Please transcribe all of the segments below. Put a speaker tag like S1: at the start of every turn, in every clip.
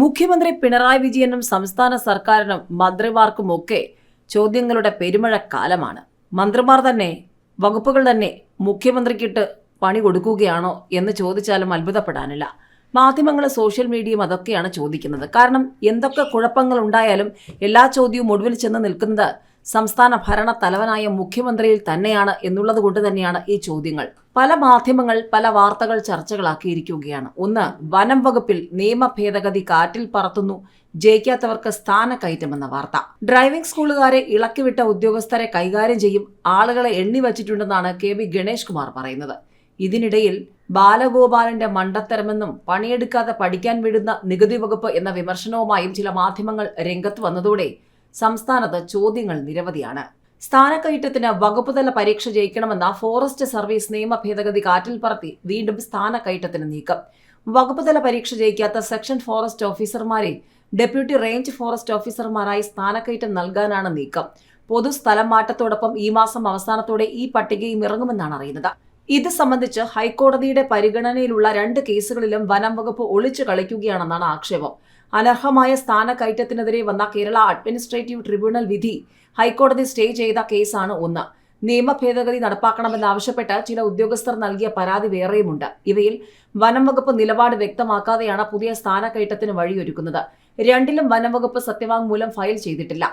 S1: മുഖ്യമന്ത്രി പിണറായി വിജയനും സംസ്ഥാന സർക്കാരിനും മന്ത്രിമാർക്കുമൊക്കെ ചോദ്യങ്ങളുടെ പെരുമഴ കാലമാണ്. മന്ത്രിമാർ തന്നെ വകുപ്പുകൾ തന്നെ മുഖ്യമന്ത്രിക്കിട്ട് പണി കൊടുക്കുകയാണോ എന്ന് ചോദിച്ചാലും അത്ഭുതപ്പെടാനില്ല. മാധ്യമങ്ങൾ സോഷ്യൽ മീഡിയയും അതൊക്കെയാണ് ചോദിക്കുന്നത്. കാരണം എന്തൊക്കെ കുഴപ്പങ്ങൾ ഉണ്ടായാലും എല്ലാ ചോദ്യവും ഒടുവിൽ ചെന്ന് നിൽക്കുന്നത് സംസ്ഥാന ഭരണ തലവനായ മുഖ്യമന്ത്രിയിൽ തന്നെയാണ് എന്നുള്ളത് കൊണ്ട് തന്നെയാണ് ഈ ചോദ്യങ്ങൾ. പല മാധ്യമങ്ങൾ പല വാർത്തകൾ ചർച്ചകളാക്കിയിരിക്കുകയാണ്. ഒന്ന് വനം വകുപ്പിൽ നിയമ ഭേദഗതി കാറ്റിൽ പറത്തുന്നു ജയിക്കാത്തവർക്ക് സ്ഥാനക്കയറ്റമെന്ന വാർത്ത. ഡ്രൈവിംഗ് സ്കൂളുകാരെ ഇളക്കിവിട്ട ഉദ്യോഗസ്ഥരെ കൈകാര്യം ചെയ്യും ആളുകളെ എണ്ണിവച്ചിട്ടുണ്ടെന്നാണ് കെ വി ഗണേഷ് കുമാർ പറയുന്നത്. ഇതിനിടയിൽ ബാലഗോപാലന്റെ മണ്ടത്തരമെന്നും പണിയെടുക്കാതെ പഠിക്കാൻ വിടുന്ന നികുതി വകുപ്പ് എന്ന വിമർശനവുമായും ചില മാധ്യമങ്ങൾ രംഗത്ത് വന്നതോടെ സംസ്ഥാനത്ത് ചോദ്യങ്ങൾ നിരവധിയാണ്. സ്ഥാനക്കയറ്റത്തിന് വകുപ്പുതല പരീക്ഷ ജയിക്കണമെന്ന ഫോറസ്റ്റ് സർവീസ് നിയമ ഭേദഗതി കാറ്റിൽ പറത്തി വീണ്ടും സ്ഥാനക്കയറ്റത്തിന് നീക്കം. വകുപ്പുതല പരീക്ഷ ജയിക്കാത്ത സെക്ഷൻ ഫോറസ്റ്റ് ഓഫീസർമാരെ ഡെപ്യൂട്ടി റേഞ്ച് ഫോറസ്റ്റ് ഓഫീസർമാരായി സ്ഥാനക്കയറ്റം നൽകാനാണ് നീക്കം. പൊതു സ്ഥലം മാറ്റത്തോടൊപ്പം ഈ മാസം അവസാനത്തോടെ ഈ പട്ടികയും ഇറങ്ങുമെന്നാണ് അറിയുന്നത്. ഇത് സംബന്ധിച്ച് ഹൈക്കോടതിയുടെ പരിഗണനയിലുള്ള രണ്ട് കേസുകളിലും വനം വകുപ്പ് ഒളിച്ചു കളിക്കുകയാണെന്നാണ് ആക്ഷേപം. അനർഹമായ സ്ഥാനക്കയറ്റത്തിനെതിരെ വന്ന കേരള അഡ്മിനിസ്ട്രേറ്റീവ് ട്രിബ്യൂണൽ വിധി ഹൈക്കോടതി സ്റ്റേ ചെയ്ത കേസാണ് ഒന്ന്. നിയമ ഭേദഗതി നടപ്പാക്കണമെന്നാവശ്യപ്പെട്ട് ചില ഉദ്യോഗസ്ഥർ നൽകിയ പരാതി വേറെയുമുണ്ട്. ഇവയിൽ വനം വകുപ്പ് നിലപാട് വ്യക്തമാക്കാതെയാണ് പുതിയ സ്ഥാനക്കയറ്റത്തിന് വഴിയൊരുക്കുന്നത്. രണ്ടിലും വനം വകുപ്പ് സത്യവാങ്മൂലം ഫയൽ ചെയ്തിട്ടില്ല.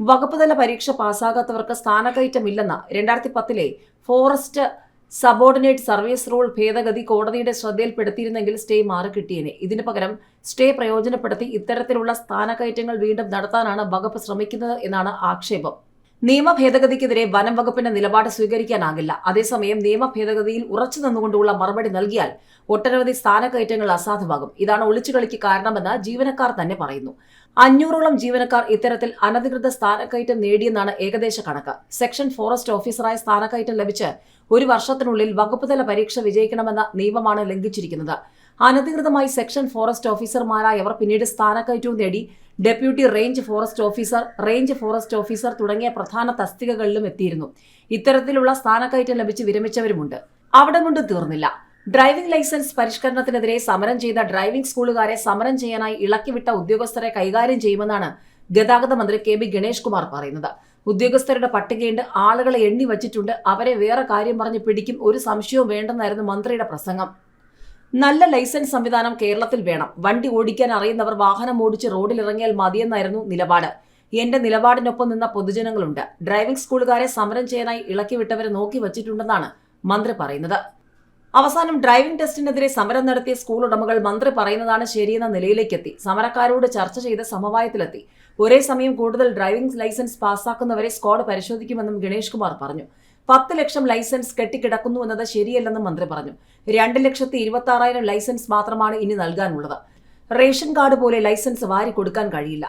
S1: വകുപ്പ് തല പരീക്ഷ പാസ്സാകാത്തവർക്ക് സ്ഥാനക്കയറ്റമില്ലെന്ന് രണ്ടായിരത്തി പത്തിലെ ഫോറസ്റ്റ് സബോർഡിനേറ്റ് സർവീസ് റൂൾ ഭേദഗതി കോടതിയുടെ ശ്രദ്ധയിൽപ്പെടുത്തിയിരുന്നെങ്കിൽ സ്റ്റേ മാറി കിട്ടിയേനെ ഇതിനു പകരം സ്റ്റേ പ്രയോജനപ്പെടുത്തി ഇത്തരത്തിലുള്ള സ്ഥാനക്കയറ്റങ്ങൾ വീണ്ടും നടത്താനാണ് വകുപ്പ് ശ്രമിക്കുന്നത് എന്നാണ് ആക്ഷേപം. നിയമ ഭേദഗതിക്കെതിരെ വനം വകുപ്പിന്റെ നിലപാട് സ്വീകരിക്കാനാകില്ല. അതേസമയം നിയമ ഭേദഗതിയിൽ ഉറച്ചു നിന്നുകൊണ്ടുള്ള മറുപടി നൽകിയാൽ ഒട്ടനവധി സ്ഥാനക്കയറ്റങ്ങൾ അസാധുവാകും. ഇതാണ് ഒളിച്ചുകളിക്ക് കാരണമെന്ന് ജീവനക്കാർ തന്നെ പറയുന്നു. അഞ്ഞൂറോളം ജീവനക്കാർ ഇത്തരത്തിൽ അനധികൃത സ്ഥാനക്കയറ്റം നേടിയെന്നാണ് ഏകദേശ കണക്ക്. സെക്ഷൻ ഫോറസ്റ്റ് ഓഫീസറായി സ്ഥാനക്കയറ്റം ലഭിച്ച് ഒരു വർഷത്തിനുള്ളിൽ വകുപ്പുതല പരീക്ഷ വിജയിക്കണമെന്ന നിയമമാണ് ലംഘിച്ചിരിക്കുന്നത്. അനധികൃതമായി സെക്ഷൻ ഫോറസ്റ്റ് ഓഫീസർമാരായവർ പിന്നീട് സ്ഥാനക്കയറ്റവും നേടി. Deputy range forest officer range forest officer തുടങ്ങിയ പ്രധാന തസ്തികകളിലും എത്തിയിരുന്നു. ഇത്തരത്തിലുള്ള സ്ഥാനക്കയറ്റം ലഭിച്ച് വിരമിച്ചവരുമുണ്ട്. അവിടെ കൊണ്ട് തീർന്നില്ല. ഡ്രൈവിംഗ് ലൈസൻസ് പരിഷ്കരണത്തിനെതിരെ സമരം ചെയ്ത ഡ്രൈവിംഗ് സ്കൂളുകാരെ സമരം ചെയ്യാനായി ഇളക്കിവിട്ട ഉദ്യോഗസ്ഥരെ കൈകാര്യം ചെയ്യുമെന്നാണ് ഗതാഗത മന്ത്രി കെ ബി ഗണേഷ് കുമാർ പറയുന്നത്. ഉദ്യോഗസ്ഥരുടെ പട്ടികയുണ്ട് ആളുകളെ എണ്ണി വച്ചിട്ടുണ്ട്. അവരെ വേറെ കാര്യം പറഞ്ഞ് പിടിക്കും ഒരു സംശയവും വേണ്ടെന്നായിരുന്നു മന്ത്രിയുടെ പ്രസംഗം. നല്ല ലൈസൻസ് സംവിധാനം കേരളത്തിൽ വേണം. വണ്ടി ഓടിക്കാൻ അറിയുന്നവർ വാഹനം ഓടിച്ച് റോഡിലിറങ്ങിയാൽ മതിയെന്നായിരുന്നു നിലപാട്. എന്റെ നിലപാടിനൊപ്പം നിന്ന പൊതുജനങ്ങളുണ്ട്. ഡ്രൈവിംഗ് സ്കൂളുകാരെ സമരം ചെയ്യാനായി ഇളക്കിവിട്ടവരെ നോക്കി വച്ചിട്ടുണ്ടെന്നാണ് മന്ത്രി പറയുന്നത്. അവസാനം ഡ്രൈവിംഗ് ടെസ്റ്റിനെതിരെ സമരം നടത്തിയ സ്കൂൾ ഉടമകൾ മന്ത്രി പറയുന്നതാണ് ശരിയെന്ന നിലയിലേക്കെത്തി. സമരക്കാരോട് ചർച്ച ചെയ്ത് സമവായത്തിലെത്തി. ഒരേ സമയം കൂടുതൽ ഡ്രൈവിംഗ് ലൈസൻസ് പാസ്സാക്കുന്നവരെ സ്ക്വാഡ് പരിശോധിക്കുമെന്നും ഗണേഷ് കുമാർ പറഞ്ഞു. പത്ത് ലക്ഷം ലൈസൻസ് കെട്ടിക്കിടക്കുന്നു എന്നത് ശരിയല്ലെന്നും മന്ത്രി പറഞ്ഞു. രണ്ട് ലക്ഷത്തി ഇരുപത്തി ആറായിരം ലൈസൻസ് മാത്രമാണ് ഇനി നൽകാനുള്ളത്. റേഷൻ കാർഡ് പോലെ ലൈസൻസ് വാരി കൊടുക്കാൻ കഴിയില്ല.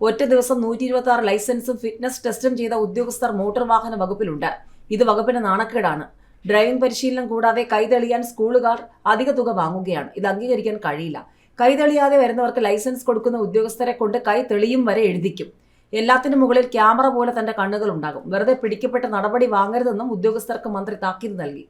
S1: ഒറ്റ ദിവസം നൂറ്റി ഇരുപത്തി ആറ് ലൈസൻസും ഫിറ്റ്നസ് ടെസ്റ്റും ചെയ്ത ഉദ്യോഗസ്ഥർ മോട്ടോർ വാഹന വകുപ്പിലുണ്ട്. ഇത് വകുപ്പിന് നാണക്കേടാണ്. ഡ്രൈവിംഗ് പരിശീലനം കൂടാതെ കൈതെളിയാൻ സ്കൂളുകാർ അധിക തുക വാങ്ങുകയാണ്. ഇത് അംഗീകരിക്കാൻ കഴിയില്ല. കൈതെളിയാതെ വരുന്നവർക്ക് ലൈസൻസ് കൊടുക്കുന്ന ഉദ്യോഗസ്ഥരെ കൊണ്ട് കൈ തെളിയും വരെ എഴുതിക്കും. എല്ലാത്തിനും മുകളിൽ ക്യാമറ പോലെ തന്റെ കണ്ണുകൾ ഉണ്ടാകും. വെറുതെ പിടിക്കപ്പെട്ട നടപടി വാങ്ങരുതെന്നും ഉദ്യോഗസ്ഥർക്ക് മന്ത്രി താക്കീത് നൽകി.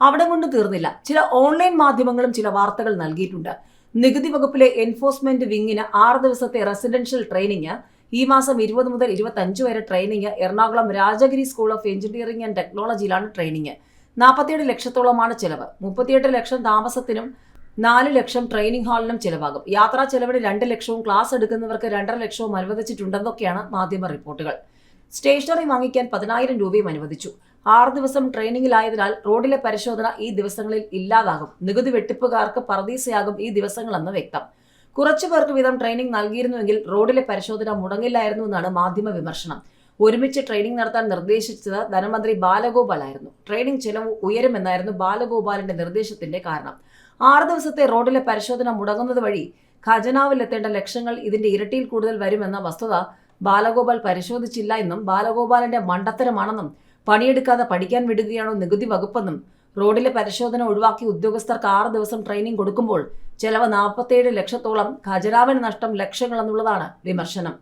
S1: അവിടെ കൊണ്ട് തീർന്നില്ല. ചില ഓൺലൈൻ മാധ്യമങ്ങളും ചില വാർത്തകൾ നൽകിയിട്ടുണ്ട്. നികുതി വകുപ്പിലെ എൻഫോഴ്സ്മെന്റ് വിങ്ങിന് ആറ് ദിവസത്തെ റെസിഡൻഷ്യൽ ട്രെയിനിങ് ഈ മാസം ഇരുപത് മുതൽ ഇരുപത്തഞ്ച് വരെ training Ernakulam Rajagiri school of engineering and ടെക്നോളജിയിലാണ് training. നാൽപ്പത്തിയേഴ് ലക്ഷത്തോളമാണ് ചെലവ്. മുപ്പത്തിയെട്ട് ലക്ഷം താമസത്തിനും നാല് ലക്ഷം ട്രെയിനിങ് ഹാളിനും ചെലവാകും. യാത്രാ ചെലവിന് രണ്ട് ലക്ഷവും ക്ലാസ് എടുക്കുന്നവർക്ക് രണ്ടര ലക്ഷവും അനുവദിച്ചിട്ടുണ്ടെന്നൊക്കെയാണ് മാധ്യമ റിപ്പോർട്ടുകൾ. സ്റ്റേഷനറി വാങ്ങിക്കാൻ പതിനായിരം രൂപയും അനുവദിച്ചു. ആറ് ദിവസം ട്രെയിനിങ്ങിലായതിനാൽ റോഡിലെ പരിശോധന ഈ ദിവസങ്ങളിൽ ഇല്ലാതാകും. നികുതി വെട്ടിപ്പുകാർക്ക് പറദീസയാകും ഈ ദിവസങ്ങളെന്ന് വ്യക്തം. കുറച്ചു പേർക്ക് വീതം ട്രെയിനിങ് നൽകിയിരുന്നുവെങ്കിൽ റോഡിലെ പരിശോധന മുടങ്ങില്ലായിരുന്നു എന്നാണ് മാധ്യമ വിമർശനം. ഒരുമിച്ച് ട്രെയിനിങ് നടത്താൻ നിർദ്ദേശിച്ചത് ധനമന്ത്രി ബാലഗോപാലായിരുന്നു ട്രെയിനിങ് ചെലവ് ഉയരുമെന്നായിരുന്നു ബാലഗോപാലിന്റെ നിർദ്ദേശത്തിന്റെ കാരണം. ആറ് ദിവസത്തെ റോഡിലെ പരിശോധന മുടങ്ങുന്നത് വഴി ഖജനാവിലെത്തേണ്ട ലക്ഷങ്ങൾ ഇതിന്റെ ഇരട്ടിയിൽ കൂടുതൽ വരുമെന്ന വസ്തുത ബാലഗോപാൽ പരിശോധിച്ചില്ല എന്നും ബാലഗോപാലിന്റെ മണ്ടത്തരമാണെന്നും പണിയെടുക്കാതെ പഠിക്കാൻ വിടുകയാണോ നികുതി വകുപ്പെന്നും റോഡിലെ പരിശോധന ഒഴിവാക്കി ഉദ്യോഗസ്ഥർക്ക് ആറ് ദിവസം ട്രെയിനിങ് കൊടുക്കുമ്പോൾ ചെലവ് നാൽപ്പത്തേഴ് ലക്ഷത്തോളം ഖജനാവിന് നഷ്ടം ലക്ഷങ്ങളെന്നുള്ളതാണ് വിമർശനം.